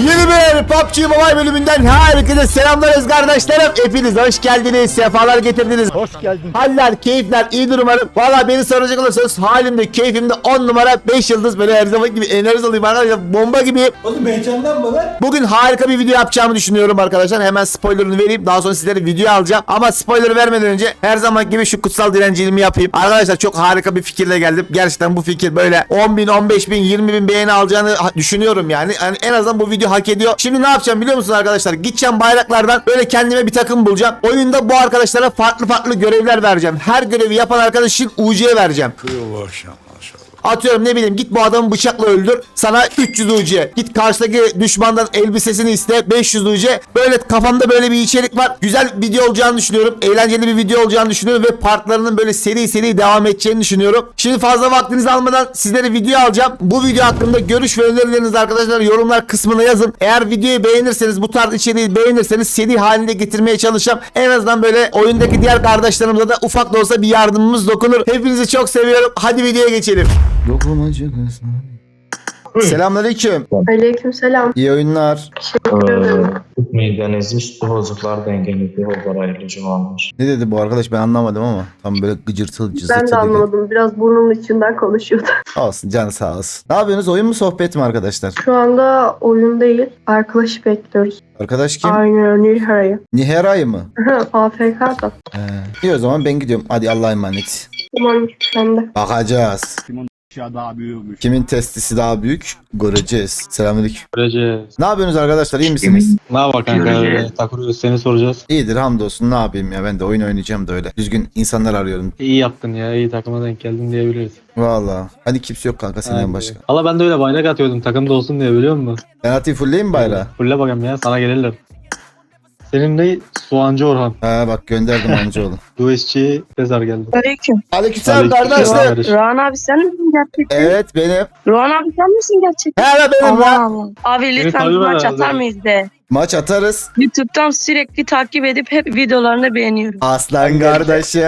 Yeni bir PUBG Mobile bölümünden herkese selamlarız kardeşlerim. Hepiniz hoş geldiniz, sefalar getirdiniz. Hoş geldin. Haller, keyifler iyidir umarım. Valla beni soracak olursanız halimde, keyfimde 10 numara 5 yıldız böyle her zaman gibi enerji alayım arkadaşlar. Bomba gibi. Oğlum heyecandan mı lan? Bugün harika bir video yapacağımı düşünüyorum arkadaşlar. Hemen spoilerını vereyim. Daha sonra sizlere video alacağım. Ama spoiler vermeden önce her zaman gibi şu kutsal direnciliğimi yapayım. Arkadaşlar çok harika bir fikirle geldim. Gerçekten bu fikir böyle 10 bin, 15 bin, 20 bin beğeni alacağını düşünüyorum yani. yani. En azından bu video hak ediyor. Şimdi ne yapacağım biliyor musunuz arkadaşlar? Gideceğim bayraklardan böyle kendime bir takım bulacağım. Oyunda bu arkadaşlara farklı farklı görevler vereceğim. Her görevi yapan arkadaşın UC'ye vereceğim. Maşallah maşallah. Atıyorum ne bileyim git bu adamı bıçakla öldür. Sana 300 UC. Git karşıdaki düşmandan elbisesini iste 500 UC. Böyle kafamda böyle bir içerik var. Güzel video olacağını düşünüyorum. Eğlenceli bir video olacağını düşünüyorum ve partlarının böyle seri seri devam edeceğini düşünüyorum. Şimdi fazla vaktinizi almadan sizlere video alacağım. Bu video hakkında görüş ve önerilerinizi arkadaşlar yorumlar kısmına yazın. Eğer videoyu beğenirseniz bu tarz içeriği beğenirseniz seri halinde getirmeye çalışacağım. En azından böyle oyundaki diğer kardeşlerimize de ufak da olsa bir yardımımız dokunur. Hepinizi çok seviyorum. Hadi videoya geçelim. Dokunmacı Selamünaleyküm. Aleykümselam. İyi oyunlar. Teşekkür ederim. Midenizi üstü bozuklar dengeledi yollar ayrıca cumanlar. Ne dedi bu arkadaş ben anlamadım ama tam böyle gıcırtılı cızırtılı. Ben de anlamadım. Biraz burnumun içinden konuşuyordu. Olsun canı sağ olsun. Ne yapıyorsunuz oyun mu sohbet mi arkadaşlar? Şu anda oyun değil. Arkadaşı bekliyoruz. Arkadaş kim? Aynen Nilhara'yı. Niheray mı? AFK'da. He. İyi o zaman ben gidiyorum. Hadi Allah'a emanet. Tamam sen de. Bakacağız. Daha büyümüş. Kimin testisi daha büyük? Göreceğiz. Selamünaleyküm. Göreceğiz. Ne yapıyorsunuz arkadaşlar? iyi misiniz? Ne yapar kanka takılıyoruz seni soracağız. İyidir hamdolsun. Ne yapayım ya? Ben de oyun oynayacağım da öyle. Düzgün insanlar arıyorum. İyi yaptın ya iyi takıma denk geldin diyebiliriz. Valla. Hani kimse yok kanka senden Aynen. başka. Valla ben de öyle bayrak atıyordum takımda olsun diye biliyor musun? Ben atayım fullleyeyim mi bayrağı? Fulle bakalım ya sana gelirler. Senin ne? Soğancı Orhan. Ha bak gönderdim amcaoğlu. Duesçi Sezar geldi. Aleyküm. Aleykümselam kardeşler. kardeş. Ruhan abi sen misin gerçekten? Evet benim. Ruhan abi sen misin gerçekten? He benim Allah ya. Allah. Abi lütfen bir maç atar mıyız de? Maç atarız. YouTube'dan sürekli takip edip hep videolarını beğeniyorum. Aslan kardeşim.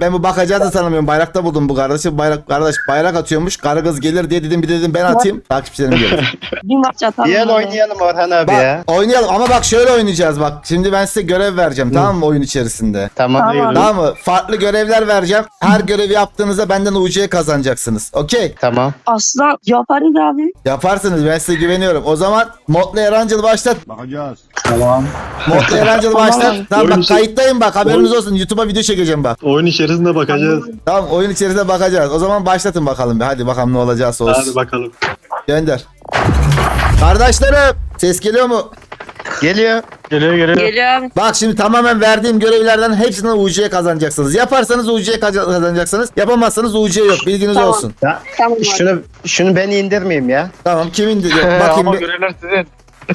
Ben bu bakacağını da tanımıyorum. Bayrakta buldum bu kardeşi. Bayrak kardeş bayrak atıyormuş. Karı kız gelir diye dedim bir dedim ben atayım. Takipçilerim gelir. Bir maç atar Gel oynayalım Orhan abi bak ya. oynayalım ama bak şöyle oynayacağız bak. Şimdi ben size görev vereceğim tamam mı oyun içerisinde? Tamam. Tamam. Tamam mı? Farklı görevler vereceğim. Her görevi yaptığınızda benden UC kazanacaksınız. Okey. Tamam. Aslan yaparız abi. Yaparsınız ben size güveniyorum. O zaman Modlu Erancıl başlat. Bakacağız. Modlu Erancıl Tamam. başlat. Tamam bak kayıttayım bak haberiniz olsun. YouTube'a video çekeceğim bak. Oyun içerisinde bakacağız. Tamam oyun içerisinde bakacağız. O zaman başlatın bakalım. bir. Hadi bakalım ne olacaksa olsun. Hadi bakalım. Gönder. Kardeşlerim ses geliyor mu? Geliyor. Geliyor geliyor. Geliyor abi. Bak şimdi tamamen verdiğim görevlerden hepsinden UC kazanacaksınız. Yaparsanız UC kazanacaksınız. Yapamazsanız UC yok. Bilginiz Tamam. olsun. Tamam abi. Şunu şunu ben indirmeyeyim ya. Tamam kimin diyor? Bakayım. bir- görevler sizin.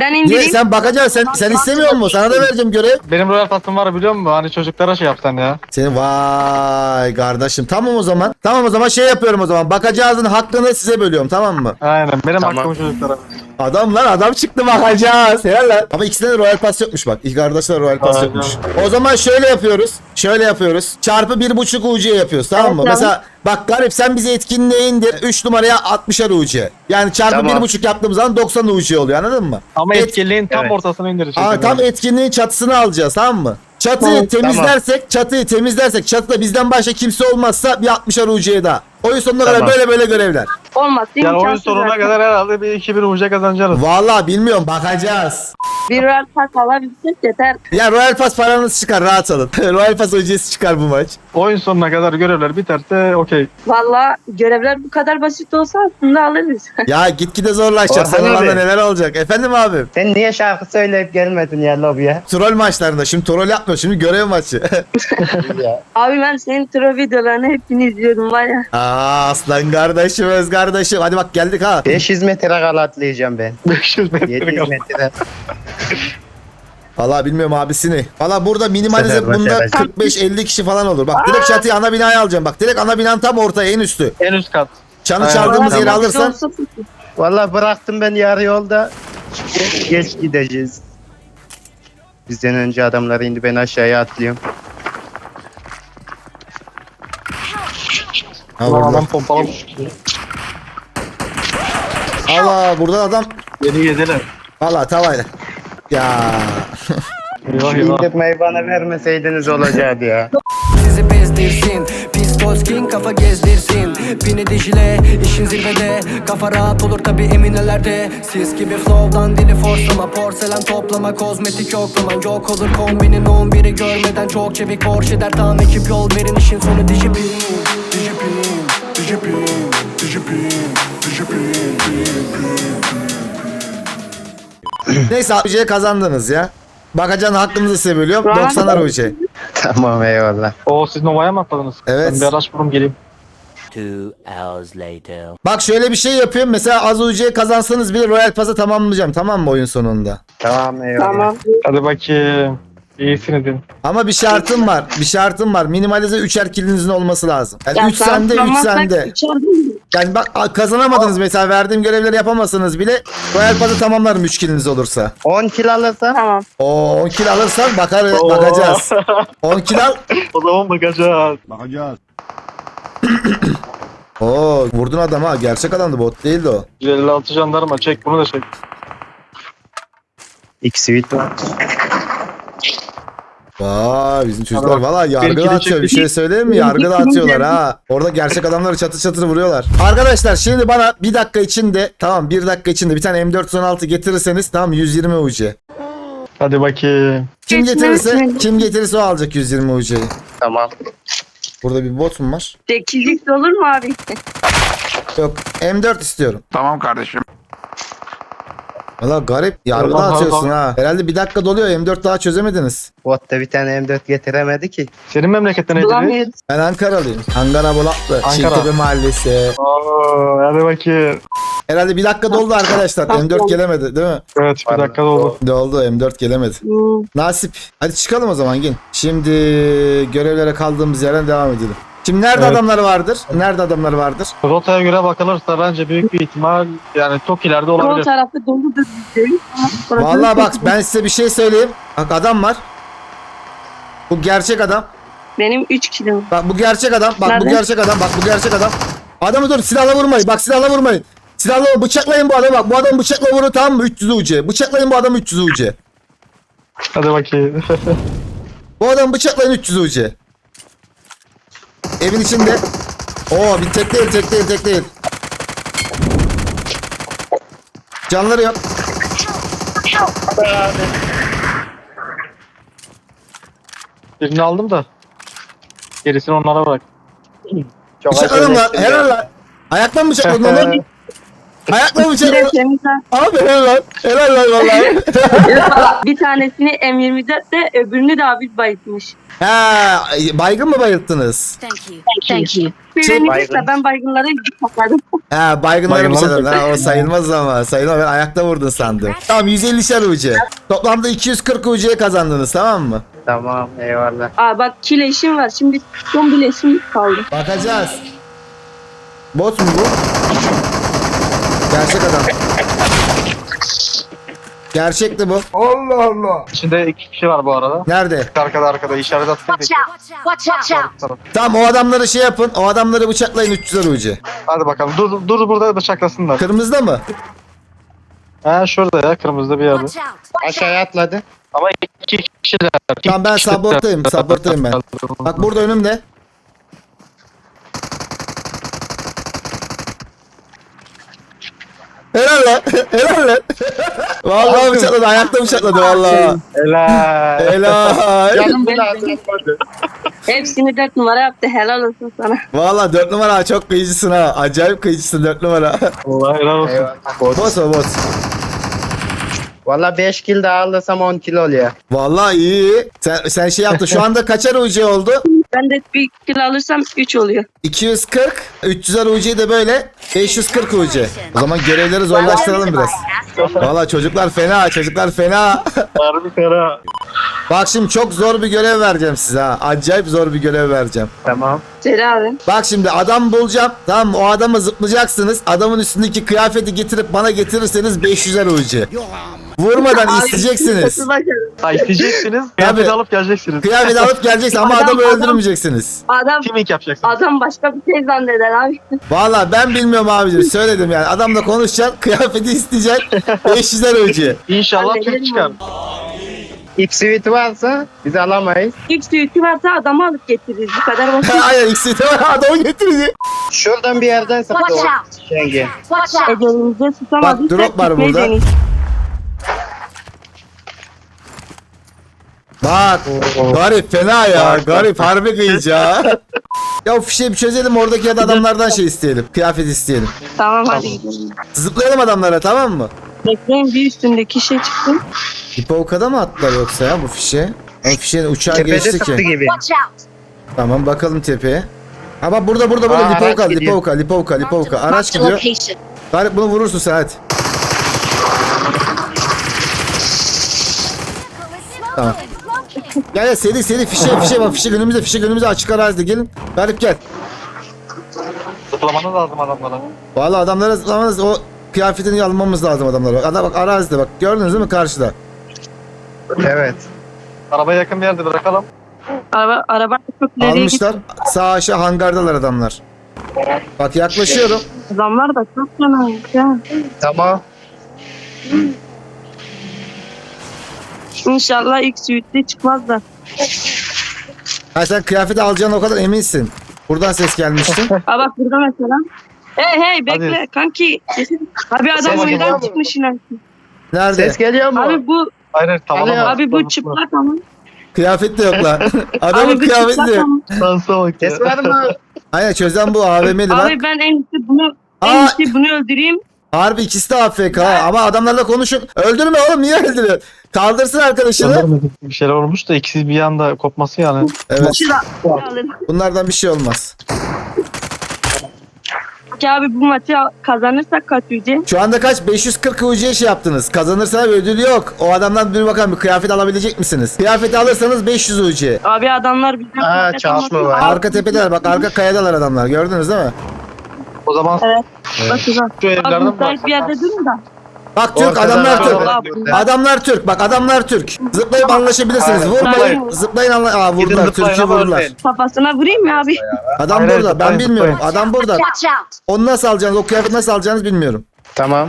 Ben Niye indireyim. sen bakacaksın? Sen sen istemiyor musun? Sana da vereceğim görev. Benim Royal Pass'ım var biliyor musun? Hani çocuklara şey yapsan ya. Senin vay kardeşim. Tamam o zaman. Tamam o zaman şey yapıyorum o zaman. Bakacağızın hakkını size bölüyorum tamam mı? Aynen benim Tamam. hakkımı çocuklara. Adam lan adam çıktı bakacağız. Helal lan. Ama ikisinde de Royal Pass yokmuş bak. İki kardeşler Royal Pass Aynen. yokmuş. O zaman şöyle yapıyoruz. Şöyle yapıyoruz. Çarpı bir buçuk UC yapıyoruz tamam mı? Evet, Mesela bak Garip sen bizi etkinliğe indir. 3 numaraya 60'ar UC. Yani çarpı Tamam. bir buçuk yaptığımız zaman 90 UC oluyor anladın mı? Ama Et- etkinliğin tam Evet. ortasına indirecek. Aa, tam etkinliğin çatısını alacağız tamam mı? Çatıyı Tamam. temizlersek, çatıyı temizlersek, çatıda bizden başka kimse olmazsa bir 60'ar UC'ye daha. Oyun sonuna kadar Tamam. böyle böyle görevler. Olmaz. Yani oyun imkansız sonuna zaten. kadar herhalde bir 2-1 uca kazanacağız. Vallahi bilmiyorum bakacağız. Bir Royal Pass alabilsek yeter. Ya Royal Pass paranız çıkar rahat olun. Royal Pass UC'si çıkar bu maç. Oyun sonuna kadar görevler biterse okey. Valla görevler bu kadar basit olsa aslında alırız. Ya gitgide zorlaşacak. Orhan Sana abi. neler olacak? Efendim abi. Sen niye şarkı söyleyip gelmedin ya lobiye? Troll maçlarında. Şimdi troll yapmıyor. Şimdi görev maçı. ya. abi ben senin tro videolarını hepsini izliyordum var ya. Aa aslan kardeşim öz kardeşim. Hadi bak geldik ha. 500 metre kala atlayacağım ben. 500 metre 700 kaldı. metre. Valla bilmiyorum abisini. Valla burada minimalize bunda yapacağım. 45-50 kişi falan olur. Bak direkt çatıyı ana binaya alacağım. Bak direkt ana binanın tam ortaya en üstü. En üst kat. Çanı çaldığımız yeri alırsan Valla bıraktım ben yarı yolda. Geç gideceğiz. Bizden önce adamlar indi ben aşağıya atlıyorum. Ha, Ulan burada. adam pompalamış. Allah buradan adam Yeni yediler. Valla tavayla. Ya. Eyvah eyvah. İndirmeyi bana vermeseydiniz olacaktı ya. Sizi bezdirsin Pistol skin kafa gezdirsin Bini dijile işin zirvede Kafa rahat olur tabi eminelerde Siz gibi flow'dan dili forslama Porselen toplama kozmetik yoklaman Yok olur kombinin 11'i görmeden Çok çevik Porsche der tam ekip yol verin işin sonu dijipin Dijipin Dijipin Dijipin Dijipin Neyse UC'ye kazandınız ya. Bakacan hakkınızı size bölüyorum. Bravo. 90'lar UC. Tamam eyvallah. Oo siz Nova'ya mı atladınız? Evet. Ben bir araç bulurum geleyim. Two hours later. Bak şöyle bir şey yapıyorum. Mesela az UC'ye kazansanız bile Royal Pass'a tamamlayacağım. Tamam mı oyun sonunda? Tamam eyvallah. Tamam. Hadi bakayım. İyisin edin. Ama bir şartım var. Bir şartım var. Minimalize 3'er kilinizin olması lazım. Yani Ya 3 sen sende 3 tutamazsak sende. Yani bak kazanamadınız mesela verdiğim görevleri yapamazsınız bile. Royal Pass'a tamamlarım 3 kiliniz olursa. 10 kilo alırsa Tamam. O 10 kil alırsan bakar Oo. bakacağız. 10 kil al. o zaman bakacağız. Bakacağız. Oo vurdun adam ha. Gerçek adamdı bot değildi o. 156 jandarma çek bunu da çek. X suite var. Vay bizim çocuklar valla yargı dağıtıyor. Bir şey söyleyeyim mi? Yargı dağıtıyorlar ha. Orada gerçek adamları çatır çatır vuruyorlar. Arkadaşlar şimdi bana bir dakika içinde tamam bir dakika içinde bir tane M416 getirirseniz tamam 120 UC. Hadi bakayım. Kim getirirse kim getirirse o alacak 120 UC'yi. Tamam. Burada bir bot mu var? 8'lik olur mu abi? Yok M4 istiyorum. Tamam kardeşim. Valla garip yargı Tamam, dağıtıyorsun tamam. ha. Herhalde bir dakika doluyor M4 daha çözemediniz. Bot da bir tane M4 getiremedi ki. Senin memleketten neydi? Bulamıyoruz. Ben Ankaralıyım. Ankara Bolatlı. Ankara. Çintepe Mahallesi. Oo, hadi bakayım. Herhalde bir dakika doldu arkadaşlar. M4 gelemedi değil mi? Evet bir dakika oldu. Doldu M4 gelemedi. Hmm. Nasip. Hadi çıkalım o zaman gel. Şimdi görevlere kaldığımız yerden devam edelim. Şimdi nerede Evet. adamlar vardır? Nerede adamlar vardır? Rotaya göre bakılırsa bence büyük bir ihtimal yani çok ileride Sol olabilir. tarafı doludur diyeceğim. Ama Vallahi bak ben size bir şey söyleyeyim. Bak adam var. Bu gerçek adam. Benim 3 kilom. Bak bu gerçek adam. Bak bu Nerede? gerçek adam. Bak bu gerçek adam. Adamı dur silahla vurmayın. Bak silahla vurmayın. Silahla bıçaklayın bu adamı. Bak bu adam bıçakla vurur tamam mı? 300 UC. Bıçaklayın bu adamı 300 UC. Hadi bakayım. Bu adamı bıçaklayın 300 UC. Evin içinde. Oo bir tek değil tek değil tek değil. Canları yok. Birini aldım da. Gerisini onlara bırak. Çok Bıçakladım acele lan. Helal lan. Ayakla mı bıçakladın onu? Ayakla mı bıçakladın? temizler. Abi helal lan. Helal lan vallahi. bir tanesini M24'te öbürünü de abi bayıtmış. ha, baygın mı bayılttınız? Thank you. Thank you. Şey, baygın. de ben baygınlara gidip bakardım. Ha baygınları Baygınları bıçakladın. Ha, o sayılmaz ama. Sayılmaz. Ben ayakta vurdun sandım. Tamam 150'şer UC. Toplamda 240 UC'ye kazandınız tamam mı? Tamam eyvallah. Aa bak kileşim var. Şimdi son bileşim kaldı. Bakacağız. Bot mu bu? Gerçek adam. Gerçekti bu. İçinde iki kişi var bu arada. Nerede? Arkada arkada işaret attıydık. Watch out. Watch out. Tamam o adamları şey yapın. O adamları bıçaklayın 300'er UC. Hadi bakalım. Dur dur burada bıçaklasınlar. Kırmızıda mı? Ha şurada ya kırmızıda bir yerde. Aşağıya atladı. Ama iki kişiler. Tamam ben supporttayım. Supporttayım ben. Bak burada önümde. Helal lan. Helal lan. Vallahi bıçakladı. Ayakta bıçakladı vallahi. Helal. Helal. Canım bile. Hepsini 4 numara yaptı. Helal olsun sana. Vallahi 4 numara çok kıyıcısın ha. Acayip kıyıcısın 4 numara. Allah helal olsun. Eyvallah. boss o boss. Valla 5 kill daha alırsam 10 kill oluyor. Vallahi iyi. Sen, sen şey yaptın. Şu anda kaçar UC oldu? Ben de bir kilo alırsam 3 oluyor. 240. 300'er UC de böyle. 540 UC. O zaman görevleri zorlaştıralım biraz. Vallahi çocuklar fena. Çocuklar fena. Harbi fena. Bak şimdi çok zor bir görev vereceğim size ha. Acayip zor bir görev vereceğim. Tamam. Abi. Bak şimdi adam bulacağım. Tamam mı? O adamı zıplayacaksınız. Adamın üstündeki kıyafeti getirip bana getirirseniz 500'er ucu. Vurmadan isteyeceksiniz. Ha isteyeceksiniz. Kıyafeti alıp geleceksiniz. Kıyafeti alıp geleceksin ama Adam- adamı adam- öldürmeyeceksiniz. Adam Kimlik yapacaksınız. adam başka bir şey zanneder abi. Valla ben bilmiyorum abicim. Söyledim yani. Adamla konuşacaksın. Kıyafeti isteyeceksin. 500'er ucu. İnşallah Hallederim Türk çıkar. X-Suite varsa biz alamayız. İlk suiti varsa adamı alıp getiririz. Bu kadar basit. Aynen ikisi de var. Adamı getirecek. Şuradan bir yerden sıktı Watch o out! Şenge. Watch out! Ecelimize Bak, drop var burada. Bak. Garip fena ya. Garip harbi kıyıcı ha. Ya o fişeği bir çözelim oradaki ya da adamlardan şey isteyelim. Kıyafet isteyelim. Tamam hadi gidelim. Zıplayalım adamlara tamam mı? Bekleyin bir üstündeki şey çıksın. Hipokada mı attılar yoksa ya bu fişe? O fişeğin uçağı Tepede geçti ki. gibi. Tamam bakalım tepeye. Ha bak burada burada burada Aa, araç Lipovka gidiyor. Lipovka Lipovka Lipovka araç gidiyor. Garip bunu vurursun sen hadi. Tamam. Gel gel seri seri fişe fişe bak fişe önümüzde fişe önümüzde açık arazide gelin. Garip gel. Zıplamanız lazım adamlara. Vallahi adamlara zıplamanız o kıyafetini almamız lazım adamlara. Bak adam bak arazide bak gördünüz değil mi karşıda? Evet. Arabaya yakın bir yerde bırakalım. Araba, araba çok ileriye gitti. Almışlar. Sağ aşağı hangardalar adamlar. Bak yaklaşıyorum. Adamlar da çok fenaymış ya. Tamam. İnşallah ilk suitli çıkmaz da. Ha sen kıyafeti alacağına o kadar eminsin. Buradan ses gelmişti. Aa bak burada mesela. Hey hey bekle Hadi. kanki. Abi adam Ses oyundan geliyor. çıkmış yine. Nerede? Ses geliyor mu? Abi bu Hayır hayır tamam. Alo. abi bu çıplak ama. Kıyafet de yok lan. Adamın Abi bu kıyafeti çıplak de yok. ama. Bak ya. Ses var mı? Aynen çözen bu AVM'li bak. Abi ben en iyisi bunu Aa! en iyisi bunu öldüreyim. Harbi ikisi de AFK ha. ama adamlarla konuşun. Öldürme oğlum niye öldürüyorsun? Kaldırsın arkadaşını. Bir şeyler olmuş da ikisi bir anda kopması yani. Evet alın. bunlardan bir şey olmaz. Ki abi bu maçı kazanırsak kaç yüce? Şu anda kaç? 540 UC şey yaptınız. Kazanırsa ödül yok. O adamdan bir bakalım bir kıyafet alabilecek misiniz? Kıyafeti alırsanız 500 UC. Abi adamlar bizden Aa, kıyafet çalışma var. Arka tepedeler bak arka kayadalar adamlar gördünüz değil mi? O zaman Bakacağız. şu Abi evlerden müsait bir yerde durun da. Bak Türk Ortada adamlar Türk. orada. Adamlar Türk bak adamlar Türk. Zıplayıp anlaşabilirsiniz. Aynen. Vurmayın. Aynen. Zıplayın anla. Aa Gidin vurdular. zıplayın Türk'ü ama vurdular. ölmeyin. Kafasına vurayım mı abi? Adam hayır, burada. Ben zıplayın, bilmiyorum. zıplayın. Adam burada. Watch out! Onu nasıl alacaksınız? O kıyafeti nasıl alacağınızı bilmiyorum. Tamam.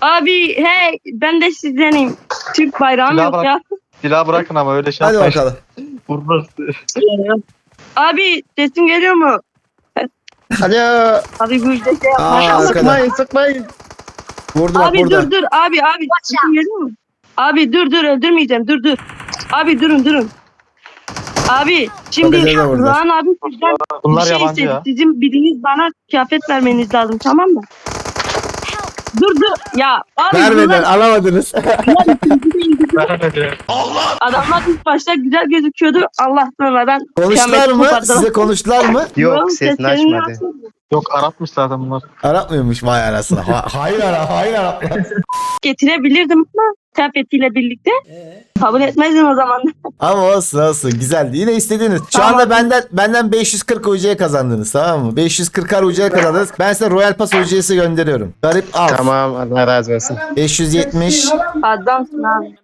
Abi hey ben de sizdenim. Türk bayrağım Silah yok bırak. ya. Silahı bırakın ama öyle şey Hadi yapmayın. bakalım. Vurmaz. Abi sesim geliyor mu? Alo. Abi bu işte şey Aa, yapma. arkada. Sıkmayın sıkmayın. Vurdu bak Abi burada. dur dur abi abi sesim geliyor mu? Abi dur dur öldürmeyeceğim dur dur. Abi durun durun. Abi şimdi Bakacağız da burada. Rıhan abi sizden Bunlar bir şey yabancı istedi. ya. Sizin biriniz bana kıyafet vermeniz lazım tamam mı? Dur dur ya abi Vermeden bunlar, alamadınız. adamlar ilk başta güzel gözüküyordu Allah sonradan konuştular kıyameti mı? kopardı. Size konuştular mı? Yok Oğlum, sesini seslerini açmadı. Yok Arapmış zaten bunlar. Arapmıyormuş vay anasını. Ha, hayır ara, hayır Araplar. Getirebilirdim ama kıyafetiyle birlikte. Kabul etmezdin o zaman. Ama olsun olsun güzeldi. Yine istediğiniz. Şu Tamam. anda benden benden 540 UC'ye kazandınız tamam mı? 540 UC'ye kazandınız. Ben size Royal Pass UC'si gönderiyorum. Garip al. Tamam Allah razı olsun. 570. Adamsın abi.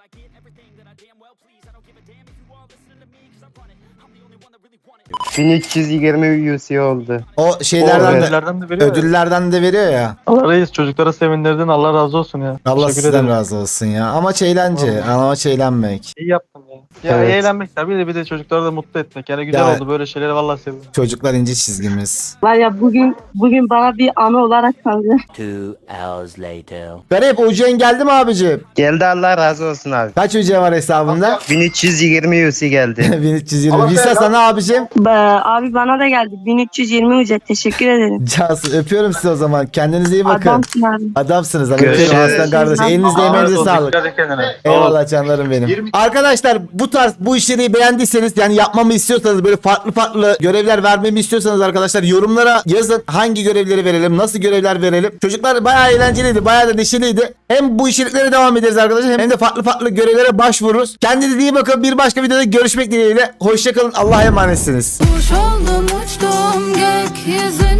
1320 UC oldu. O şeylerden de ödüllerden de veriyor. ya. ödüllerden de veriyor ya. Allah reis çocuklara sevindirdin. Allah razı olsun ya. Allah Teşekkür sizden ederim. razı olsun ya. Amaç eğlence. Amaç eğlenmek. İyi yaptın ya. Ya Evet. eğlenmek tabii de bir de çocukları da mutlu etmek. Yani güzel Ya- oldu böyle şeyleri vallahi seviyorum. Çocuklar ince çizgimiz. Var ya bugün bugün bana bir anı olarak kaldı. Two hours later. Garip UC'nin geldi mi abicim? Geldi Allah razı olsun abi. Kaç UC var hesabında? 1320 UC geldi. 1320. Visa sana abicim. Be, abi bana da geldi. 1320 ücret. Teşekkür ederim. Cansın öpüyorum sizi o zaman. Kendinize iyi bakın. Adamsın abi. Adamsınız. Görüşürüz. aslan kardeş. Elinize emeğinize sağlık. Dikkat et kendine. Eyvallah canlarım benim. Arkadaşlar bu bu tarz bu işleri beğendiyseniz yani yapmamı istiyorsanız böyle farklı farklı görevler vermemi istiyorsanız arkadaşlar yorumlara yazın hangi görevleri verelim nasıl görevler verelim. Çocuklar bayağı eğlenceliydi bayağı da neşeliydi. Hem bu işlere devam ederiz arkadaşlar hem de farklı farklı görevlere başvururuz. Kendinize iyi bakın bir başka videoda görüşmek dileğiyle. Hoşçakalın Allah'a emanetsiniz. Kuş oldum uçtum gökyüzüne